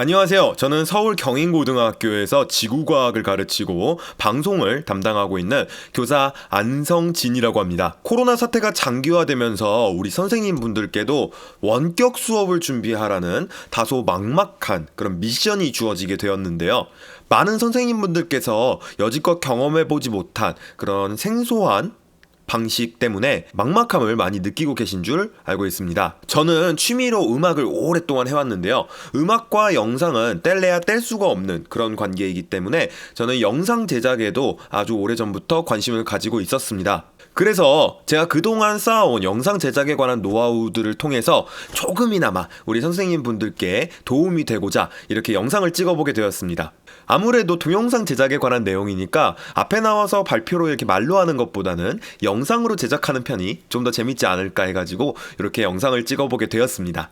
안녕하세요. 저는 서울 경인고등학교에서 지구과학을 가르치고 방송을 담당하고 있는 교사 안성진이라고 합니다. 코로나 사태가 장기화되면서 우리 선생님분들께도 원격 수업을 준비하라는 다소 막막한 그런 미션이 주어지게 되었는데요. 많은 선생님분들께서 여지껏 경험해보지 못한 그런 생소한 방식 때문에 막막함을 많이 느끼고 계신 줄 알고 있습니다. 저는 취미로 음악을 오랫동안 해왔는데요. 음악과 영상은 뗄래야 뗄 수가 없는 그런 관계이기 때문에 저는 영상 제작에도 아주 오래전부터 관심을 가지고 있었습니다. 그래서 제가 그동안 쌓아온 영상 제작에 관한 노하우들을 통해서 조금이나마 우리 선생님 분들께 도움이 되고자 이렇게 영상을 찍어보게 되었습니다. 아무래도 동영상 제작에 관한 내용이니까 앞에 나와서 발표로 이렇게 말로 하는 것보다는 영상으로 제작하는 편이 좀 더 재밌지 않을까 해가지고 이렇게 영상을 찍어보게 되었습니다.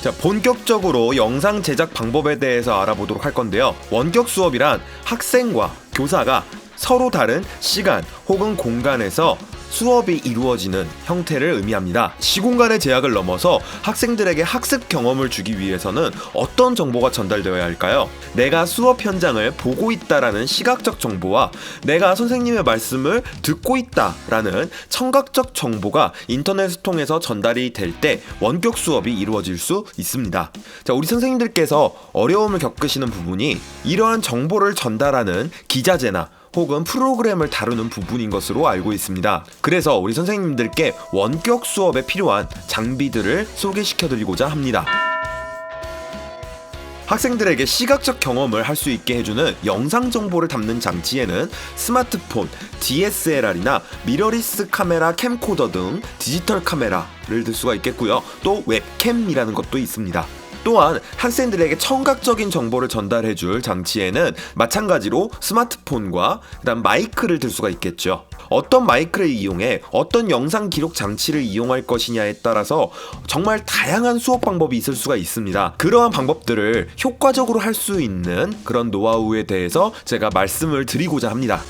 자, 본격적으로 영상 제작 방법에 대해서 알아보도록 할 건데요. 원격 수업이란 학생과 교사가 서로 다른 시간 혹은 공간에서 수업이 이루어지는 형태를 의미합니다. 시공간의 제약을 넘어서 학생들에게 학습 경험을 주기 위해서는 어떤 정보가 전달되어야 할까요? 내가 수업 현장을 보고 있다라는 시각적 정보와 내가 선생님의 말씀을 듣고 있다라는 청각적 정보가 인터넷을 통해서 전달이 될 때 원격 수업이 이루어질 수 있습니다. 자, 우리 선생님들께서 어려움을 겪으시는 부분이 이러한 정보를 전달하는 기자재나 혹은 프로그램을 다루는 부분인 것으로 알고 있습니다. 그래서 우리 선생님들께 원격 수업에 필요한 장비들을 소개시켜 드리고자 합니다. 학생들에게 시각적 경험을 할 수 있게 해주는 영상 정보를 담는 장치에는 스마트폰, DSLR이나 미러리스 카메라 캠코더 등 디지털 카메라를 들 수가 있겠고요. 또 웹캠이라는 것도 있습니다. 또한 학생들에게 청각적인 정보를 전달해 줄 장치에는 마찬가지로 스마트폰과 그다음 마이크를 들 수가 있겠죠. 어떤 마이크를 이용해 어떤 영상 기록 장치를 이용할 것이냐에 따라서 정말 다양한 수업 방법이 있을 수가 있습니다. 그러한 방법들을 효과적으로 할 수 있는 그런 노하우에 대해서 제가 말씀을 드리고자 합니다.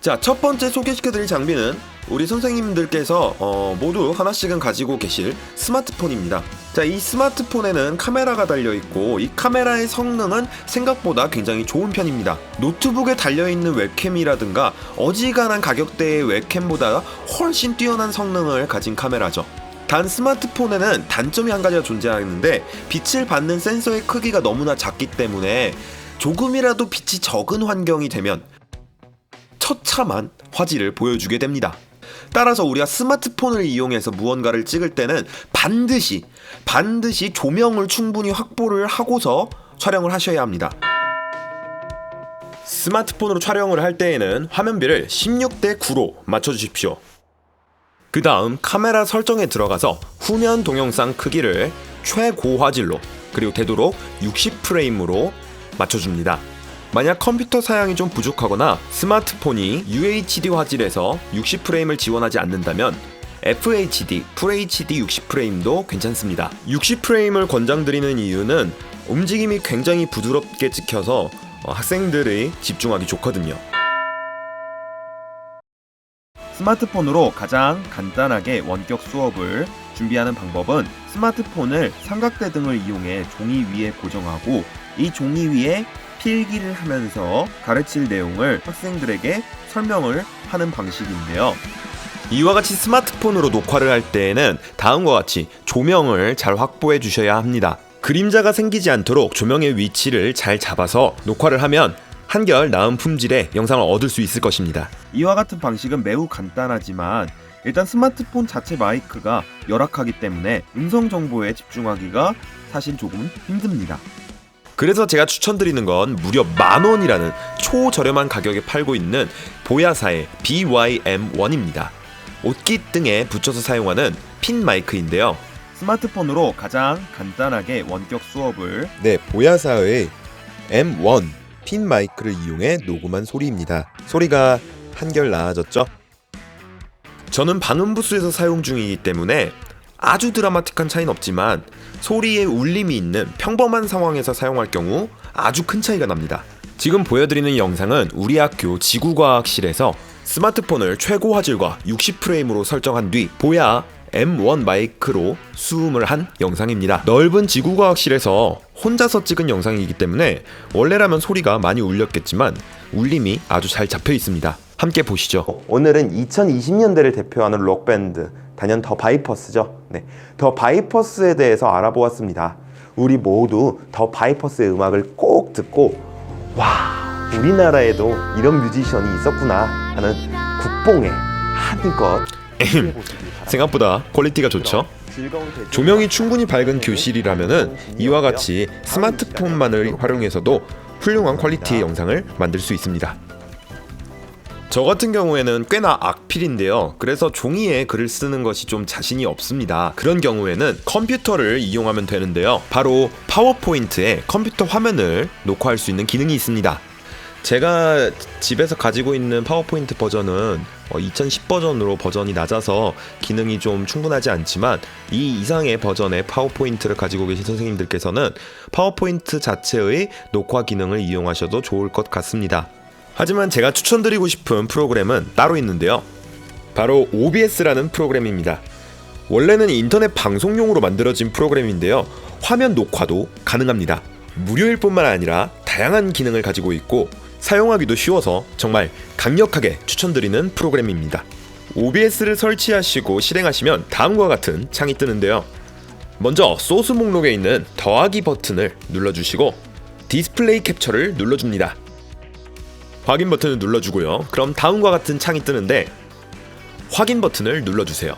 자, 첫 번째 소개시켜드릴 장비는 우리 선생님들께서 어, 모두 하나씩은 가지고 계실 스마트폰입니다. 자, 이 스마트폰에는 카메라가 달려 있고 이 카메라의 성능은 생각보다 굉장히 좋은 편입니다. 노트북에 달려 있는 웹캠이라든가 어지간한 가격대의 웹캠보다 훨씬 뛰어난 성능을 가진 카메라죠. 단 스마트폰에는 단점이 한 가지가 존재하는데 빛을 받는 센서의 크기가 너무나 작기 때문에 조금이라도 빛이 적은 환경이 되면 처참한 화질을 보여주게 됩니다. 따라서 우리가 스마트폰을 이용해서 무언가를 찍을 때는 반드시 반드시 조명을 충분히 확보를 하고서 촬영을 하셔야 합니다. 스마트폰으로 촬영을 할 때에는 화면비를 16대 9로 맞춰 주십시오. 그 다음 카메라 설정에 들어가서 후면 동영상 크기를 최고 화질로 그리고 되도록 60프레임으로 맞춰줍니다. 만약 컴퓨터 사양이 좀 부족하거나 스마트폰이 UHD 화질에서 60프레임을 지원하지 않는다면 FHD, FHD 60프레임도 괜찮습니다. 60프레임을 권장드리는 이유는 움직임이 굉장히 부드럽게 찍혀서 어, 학생들이 집중하기 좋거든요. 스마트폰으로 가장 간단하게 원격 수업을 준비하는 방법은 스마트폰을 삼각대 등을 이용해 종이 위에 고정하고 이 종이 위에 필기를 하면서 가르칠 내용을 학생들에게 설명을 하는 방식인데요. 이와 같이 스마트폰으로 녹화를 할 때에는 다음과 같이 조명을 잘 확보해 주셔야 합니다. 그림자가 생기지 않도록 조명의 위치를 잘 잡아서 녹화를 하면 한결 나은 품질의 영상을 얻을 수 있을 것입니다. 이와 같은 방식은 매우 간단하지만 일단 스마트폰 자체 마이크가 열악하기 때문에 음성 정보에 집중하기가 사실 조금 힘듭니다. 그래서 제가 추천드리는 건 무려 만 원이라는 초저렴한 가격에 팔고 있는 보야사의 BYM1입니다. 옷깃 등에 붙여서 사용하는 핀 마이크인데요. 스마트폰으로 가장 간단하게 원격 수업을 네, 보야사의 M1 핀 마이크를 이용해 녹음한 소리입니다. 소리가 한결 나아졌죠? 저는 방음 부스에서 사용 중이기 때문에 아주 드라마틱한 차이는 없지만 소리에 울림이 있는 평범한 상황에서 사용할 경우 아주 큰 차이가 납니다. 지금 보여드리는 영상은 우리 학교 지구과학실에서 스마트폰을 최고 화질과 60프레임으로 설정한 뒤 보야 M1 마이크로 수음을 한 영상입니다. 넓은 지구과학실에서 혼자서 찍은 영상이기 때문에 원래라면 소리가 많이 울렸겠지만 울림이 아주 잘 잡혀 있습니다. 함께 보시죠. 오늘은 2020년대를 대표하는 록밴드 단연 더 바이퍼스죠. 네, 더 바이퍼스에 대해서 알아보았습니다. 우리 모두 더 바이퍼스의 음악을 꼭 듣고 와 우리나라에도 이런 뮤지션이 있었구나 하는 국뽕에 한껏 생각보다 퀄리티가 좋죠. 조명이 충분히 밝은 교실이라면은 이와 같이 스마트폰만을 활용해서도 훌륭한 퀄리티의 영상을 만들 수 있습니다. 저 같은 경우에는 꽤나 악필인데요. 그래서 종이에 글을 쓰는 것이 좀 자신이 없습니다. 그런 경우에는 컴퓨터를 이용하면 되는데요. 바로 파워포인트에 컴퓨터 화면을 녹화할 수 있는 기능이 있습니다. 제가 집에서 가지고 있는 파워포인트 버전은 2010 버전으로 버전이 낮아서 기능이 좀 충분하지 않지만 이 이상의 버전의 파워포인트를 가지고 계신 선생님들께서는 파워포인트 자체의 녹화 기능을 이용하셔도 좋을 것 같습니다. 하지만 제가 추천드리고 싶은 프로그램은 따로 있는데요. 바로 OBS라는 프로그램입니다. 원래는 인터넷 방송용으로 만들어진 프로그램인데요. 화면 녹화도 가능합니다. 무료일 뿐만 아니라 다양한 기능을 가지고 있고 사용하기도 쉬워서 정말 강력하게 추천드리는 프로그램입니다. OBS를 설치하시고 실행하시면 다음과 같은 창이 뜨는데요. 먼저 소스 목록에 있는 더하기 버튼을 눌러주시고 디스플레이 캡처를 눌러줍니다. 확인 버튼을 눌러주고요. 그럼 다음과 같은 창이 뜨는데 확인 버튼을 눌러주세요.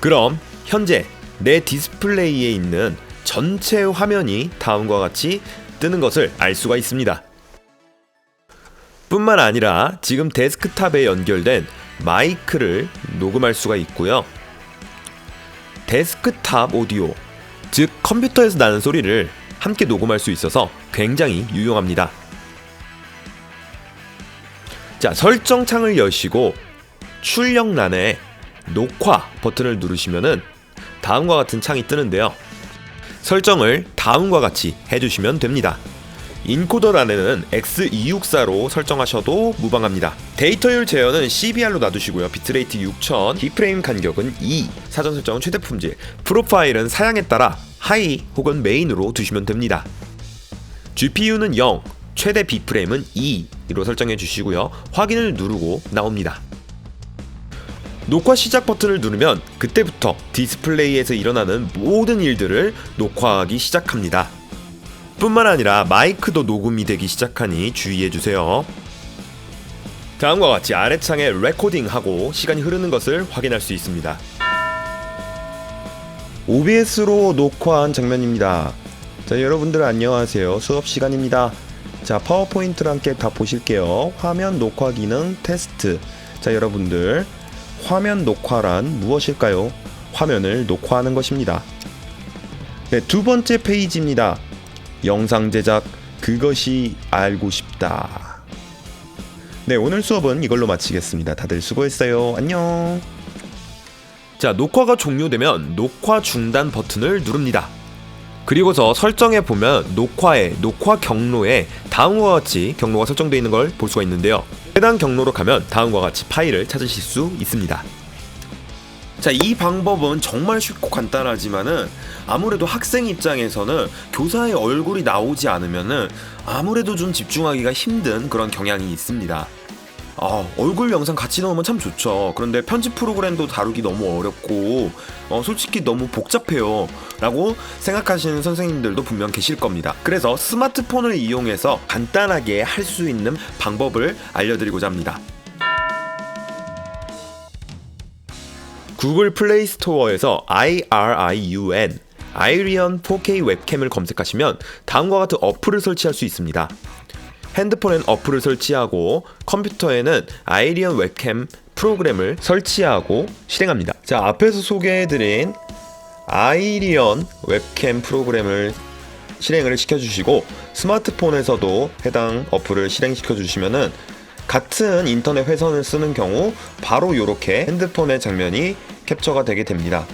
그럼 현재 내 디스플레이에 있는 전체 화면이 다음과 같이 뜨는 것을 알 수가 있습니다. 뿐만 아니라 지금 데스크탑에 연결된 마이크를 녹음할 수가 있고요. 데스크탑 오디오, 즉 컴퓨터에서 나는 소리를 함께 녹음할 수 있어서 굉장히 유용합니다. 자, 설정 창을 여시고 출력란에 녹화 버튼을 누르시면은 다음과 같은 창이 뜨는데요. 설정을 다음과 같이 해주시면 됩니다. 인코더란에는 X264로 설정하셔도 무방합니다. 데이터율 제어는 CBR로 놔두시고요. 비트레이트 6000, 디프레임 간격은 2, 사전 설정은 최대 품질, 프로파일은 사양에 따라 하이 혹은 메인으로 두시면 됩니다. GPU는 0, 최대 비프레임은 2로 설정해 주시고요. 확인을 누르고 나옵니다. 녹화 시작 버튼을 누르면 그때부터 디스플레이에서 일어나는 모든 일들을 녹화하기 시작합니다. 뿐만 아니라 마이크도 녹음이 되기 시작하니 주의해 주세요. 다음과 같이 아래 창에 레코딩하고 시간이 흐르는 것을 확인할 수 있습니다. OBS로 녹화한 장면입니다. 자, 여러분들 안녕하세요. 수업 시간입니다. 자, 파워포인트를 함께 다 보실게요. 화면 녹화 기능 테스트. 자, 여러분들 화면 녹화란 무엇일까요? 화면을 녹화하는 것입니다. 네, 두 번째 페이지입니다. 영상 제작 그것이 알고 싶다. 네, 오늘 수업은 이걸로 마치겠습니다. 다들 수고했어요. 안녕. 자, 녹화가 종료되면 녹화 중단 버튼을 누릅니다. 그리고서 설정에 보면 녹화의 녹화 경로에 다음과 같이 경로가 설정되어 있는 걸 볼 수가 있는데요. 해당 경로로 가면 다음과 같이 파일을 찾으실 수 있습니다. 자, 이 방법은 정말 쉽고 간단하지만은 아무래도 학생 입장에서는 교사의 얼굴이 나오지 않으면은 아무래도 좀 집중하기가 힘든 그런 경향이 있습니다. 아, 얼굴 영상 같이 넣으면 참 좋죠. 그런데 편집 프로그램도 다루기 너무 어렵고, 어, 솔직히 너무 복잡해요. 라고 생각하시는 선생님들도 분명 계실 겁니다. 그래서 스마트폰을 이용해서 간단하게 할 수 있는 방법을 알려드리고자 합니다. 구글 플레이 스토어에서 IRIUN 아이리언 4K 웹캠을 검색하시면 다음과 같은 어플을 설치할 수 있습니다. 핸드폰엔 어플을 설치하고 컴퓨터에는 아이리언 웹캠 프로그램을 설치하고 실행합니다. 자, 앞에서 소개해드린 아이리언 웹캠 프로그램을 실행을 시켜주시고 스마트폰에서도 해당 어플을 실행시켜 주시면은 같은 인터넷 회선을 쓰는 경우 바로 이렇게 핸드폰의 장면이 캡처가 되게 됩니다.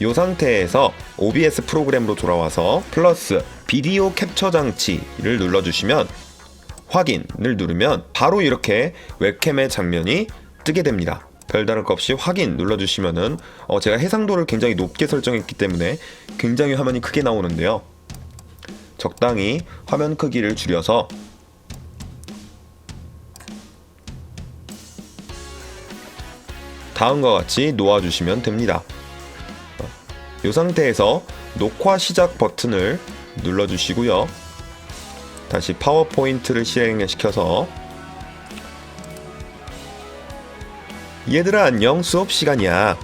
이 상태에서 OBS 프로그램으로 돌아와서 플러스 비디오 캡처 장치를 눌러주시면 확인을 누르면 바로 이렇게 웹캠의 장면이 뜨게 됩니다. 별다른 것 없이 확인 눌러주시면은 어, 제가 해상도를 굉장히 높게 설정했기 때문에 굉장히 화면이 크게 나오는데요. 적당히 화면 크기를 줄여서 다음과 같이 놓아주시면 됩니다. 이 상태에서 녹화 시작 버튼을 눌러주시고요. 다시 파워포인트를 실행시켜서 얘들아 안녕 수업 시간이야.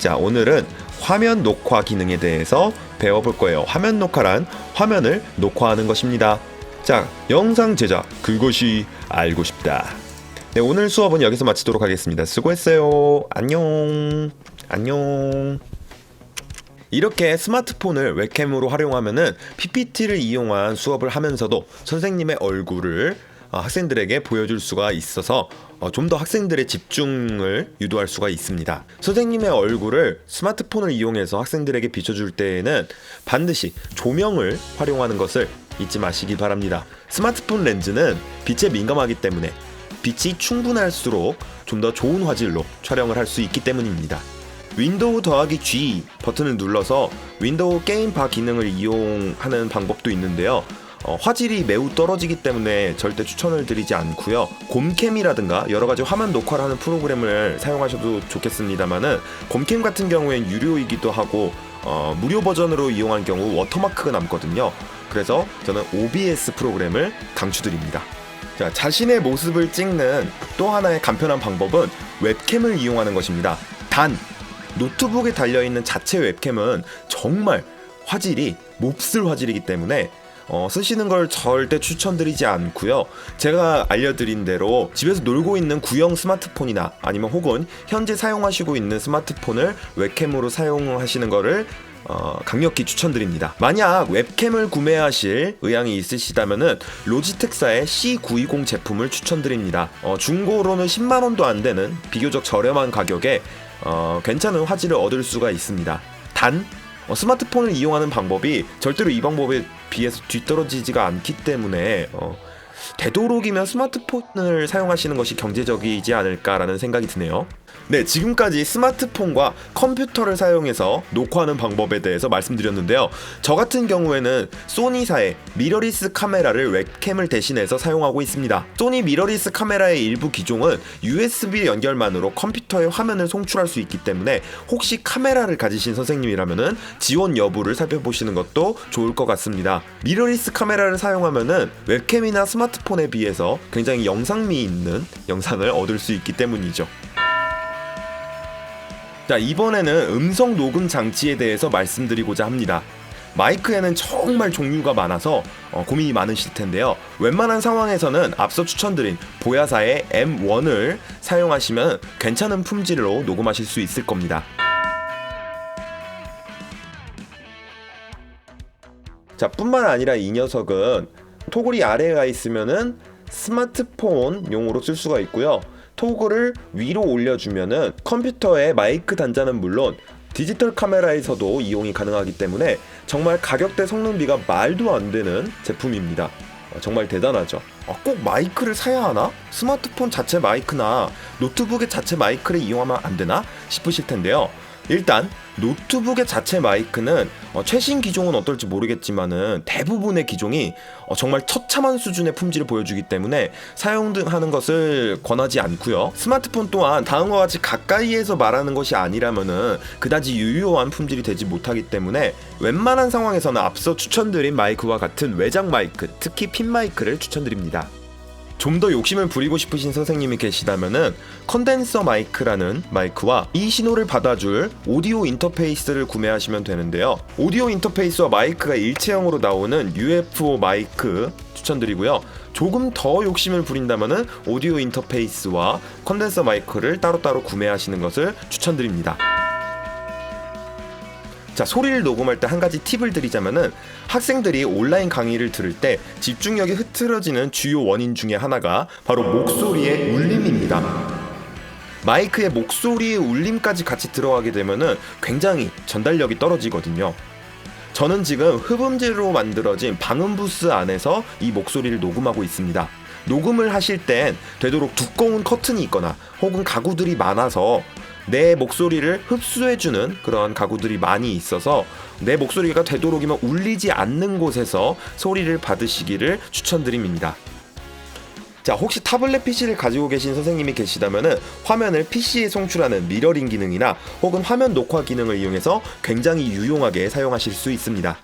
자 오늘은 화면 녹화 기능에 대해서 배워볼 거예요. 화면 녹화란 화면을 녹화하는 것입니다. 자 영상 제작 그것이 알고 싶다. 네 오늘 수업은 여기서 마치도록 하겠습니다. 수고했어요. 안녕 안녕. 이렇게 스마트폰을 웹캠으로 활용하면은 PPT를 이용한 수업을 하면서도 선생님의 얼굴을 어, 학생들에게 보여줄 수가 있어서 어, 좀더 학생들의 집중을 유도할 수가 있습니다. 선생님의 얼굴을 스마트폰을 이용해서 학생들에게 비춰줄 때에는 반드시 조명을 활용하는 것을 잊지 마시기 바랍니다. 스마트폰 렌즈는 빛에 민감하기 때문에 빛이 충분할수록 좀 더 좋은 화질로 촬영을 할 수 있기 때문입니다. 윈도우 더하기 G 버튼을 눌러서 윈도우 게임바 기능을 이용하는 방법도 있는데요. 어, 화질이 매우 떨어지기 때문에 절대 추천을 드리지 않고요. 곰캠이라든가 여러 가지 화면 녹화를 하는 프로그램을 사용하셔도 좋겠습니다만은 곰캠 같은 경우엔 유료이기도 하고 어, 무료 버전으로 이용한 경우 워터마크가 남거든요. 그래서 저는 OBS 프로그램을 강추드립니다. 자, 자신의 모습을 찍는 또 하나의 간편한 방법은 웹캠을 이용하는 것입니다. 단 노트북에 달려있는 자체 웹캠은 정말 화질이 몹쓸 화질이기 때문에 어, 쓰시는 걸 절대 추천드리지 않고요. 제가 알려드린 대로 집에서 놀고 있는 구형 스마트폰이나 아니면 혹은 현재 사용하시고 있는 스마트폰을 웹캠으로 사용하시는 거를 어, 강력히 추천드립니다. 만약 웹캠을 구매하실 의향이 있으시다면은 로지텍사의 C920 제품을 추천드립니다. 어, 중고로는 10만 원도 안 되는 비교적 저렴한 가격에 어, 괜찮은 화질을 얻을 수가 있습니다. 단 어, 스마트폰을 이용하는 방법이 절대로 이 방법에 비해서 뒤떨어지지가 않기 때문에 어, 되도록이면 스마트폰을 사용하시는 것이 경제적이지 않을까라는 생각이 드네요. 네, 지금까지 스마트폰과 컴퓨터를 사용해서 녹화하는 방법에 대해서 말씀드렸는데요. 저 같은 경우에는 소니사의 미러리스 카메라를 웹캠을 대신해서 사용하고 있습니다. 소니 미러리스 카메라의 일부 기종은 USB 연결만으로 컴퓨터의 화면을 송출할 수 있기 때문에 혹시 카메라를 가지신 선생님이라면은 지원 여부를 살펴보시는 것도 좋을 것 같습니다. 미러리스 카메라를 사용하면은 웹캠이나 스마트 폰에 비해서 굉장히 영상미 있는 영상을 얻을 수 있기 때문이죠. 자, 이번에는 음성 녹음 장치에 대해서 말씀드리고자 합니다. 마이크에는 정말 종류가 많아서 어, 고민이 많으실 텐데요. 웬만한 상황에서는 앞서 추천드린 보야사의 M1을 사용하시면 괜찮은 품질로 녹음하실 수 있을 겁니다. 자, 뿐만 아니라 이 녀석은 토글이 아래에 가 있으면은 스마트폰 용으로 쓸 수가 있고요. 토글을 위로 올려주면은 컴퓨터의 마이크 단자는 물론 디지털 카메라에서도 이용이 가능하기 때문에 정말 가격대 성능비가 말도 안 되는 제품입니다. 어, 정말 대단하죠. 아, 꼭 마이크를 사야 하나? 스마트폰 자체 마이크나 노트북의 자체 마이크를 이용하면 안 되나 싶으실 텐데요. 일단 노트북의 자체 마이크는 어, 최신 기종은 어떨지 모르겠지만은 대부분의 기종이 어, 정말 처참한 수준의 품질을 보여주기 때문에 사용하는 것을 권하지 않고요. 스마트폰 또한 다음과 같이 가까이에서 말하는 것이 아니라면은 그다지 유효한 품질이 되지 못하기 때문에 웬만한 상황에서는 앞서 추천드린 마이크와 같은 외장 마이크, 특히 핀 마이크를 추천드립니다. 좀 더 욕심을 부리고 싶으신 선생님이 계시다면은 컨덴서 마이크라는 마이크와 이 신호를 받아줄 오디오 인터페이스를 구매하시면 되는데요. 오디오 인터페이스와 마이크가 일체형으로 나오는 UFO 마이크 추천드리고요. 조금 더 욕심을 부린다면은 오디오 인터페이스와 컨덴서 마이크를 따로따로 구매하시는 것을 추천드립니다. 자 소리를 녹음할 때 한 가지 팁을 드리자면은 학생들이 온라인 강의를 들을 때 집중력이 흐트러지는 주요 원인 중에 하나가 바로 목소리의 울림입니다. 마이크의 목소리의 울림까지 같이 들어가게 되면은 굉장히 전달력이 떨어지거든요. 저는 지금 흡음재로 만들어진 방음 부스 안에서 이 목소리를 녹음하고 있습니다. 녹음을 하실 땐 되도록 두꺼운 커튼이 있거나 혹은 가구들이 많아서 내 목소리를 흡수해주는 그런 가구들이 많이 있어서 내 목소리가 되도록이면 울리지 않는 곳에서 소리를 받으시기를 추천드립니다. 자, 혹시 타블렛 PC를 가지고 계신 선생님이 계시다면 화면을 PC에 송출하는 미러링 기능이나 혹은 화면 녹화 기능을 이용해서 굉장히 유용하게 사용하실 수 있습니다.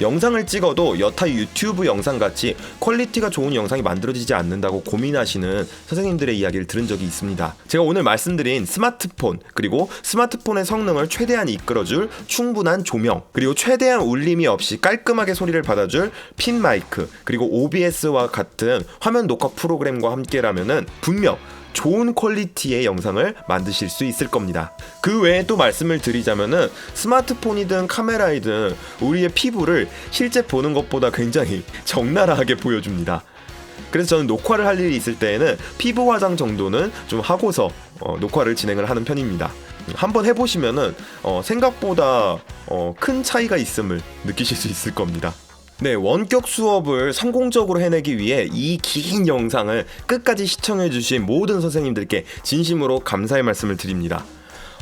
영상을 찍어도 여타 유튜브 영상 같이 퀄리티가 좋은 영상이 만들어지지 않는다고 고민하시는 선생님들의 이야기를 들은 적이 있습니다. 제가 오늘 말씀드린 스마트폰 그리고 스마트폰의 성능을 최대한 이끌어줄 충분한 조명 그리고 최대한 울림이 없이 깔끔하게 소리를 받아줄 핀 마이크 그리고 OBS와 같은 화면 녹화 프로그램과 함께라면은 분명 좋은 퀄리티의 영상을 만드실 수 있을 겁니다. 그 외에 또 말씀을 드리자면은 스마트폰이든 카메라이든 우리의 피부를 실제 보는 것보다 굉장히 적나라하게 보여줍니다. 그래서 저는 녹화를 할 일이 있을 때에는 피부 화장 정도는 좀 하고서 어, 녹화를 진행을 하는 편입니다. 한번 해보시면은 어, 생각보다 어, 큰 차이가 있음을 느끼실 수 있을 겁니다. 네, 원격 수업을 성공적으로 해내기 위해 이 긴 영상을 끝까지 시청해주신 모든 선생님들께 진심으로 감사의 말씀을 드립니다.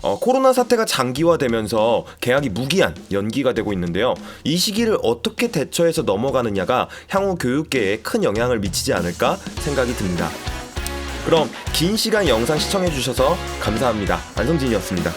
어, 코로나 사태가 장기화되면서 개학이 무기한 연기가 되고 있는데요. 이 시기를 어떻게 대처해서 넘어가느냐가 향후 교육계에 큰 영향을 미치지 않을까 생각이 듭니다. 그럼 긴 시간 영상 시청해주셔서 감사합니다. 안성진이었습니다.